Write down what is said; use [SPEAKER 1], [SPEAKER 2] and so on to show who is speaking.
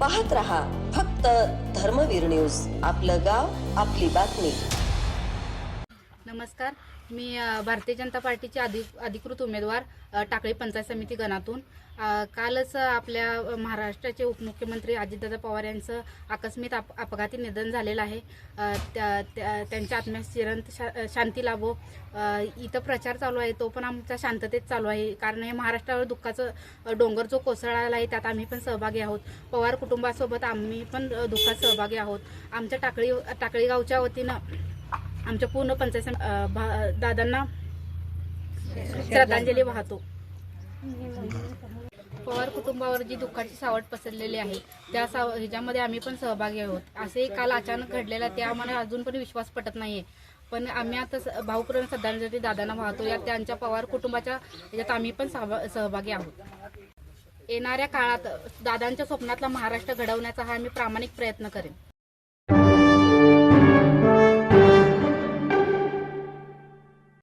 [SPEAKER 1] पाहत रहा फक्त धर्मवीर न्यूज. आपलं गाव आपली बातमी.
[SPEAKER 2] नमस्कार. मी भारतीय जनता पार्टीचे अधिक अधिकृत उमेदवार टाकळी पंचायत समिती गणातून. कालच आपल्या महाराष्ट्राचे उपमुख्यमंत्री अजितदादा पवार यांचं आकस्मित आप अपघाती निधन झालेलं आहे. त्या- त्या- त्यांच्या आत्म्यास चिरंत शा शांती लाभो. इथं प्रचार चालू आहे तो पण आमच्या शांततेत चालू आहे. कारण हे महाराष्ट्रावर दुःखाचं डोंगर जो कोसळाला आहे त्यात आम्ही पण सहभागी आहोत. पवार कुटुंबासोबत आम्ही पण दुःखात सहभागी आहोत. आमच्या टाकळी टाकळी गावच्या वतीनं आमच्या पूर्ण पंचायत भा- दादांना श्रद्धांजली वाहतो. पवार कुटुंबावर जी दुःखाची सावट पसरलेली आहे त्या साव ह्याच्यामध्ये आम्ही पण सहभागी आहोत. असे काल अचानक घडलेला ते आम्हाला अजून पण विश्वास पटत नाहीये. पण आम्ही आता स- श्रद्धांजली दादांना वाहतो. या त्यांच्या पवार कुटुंबाच्या ह्याच्यात आम्ही पण सहभा- सहभागी आहोत. येणाऱ्या काळात दादांच्या स्वप्नातला महाराष्ट्र घडवण्याचा हा मी प्रामाणिक प्रयत्न करेन.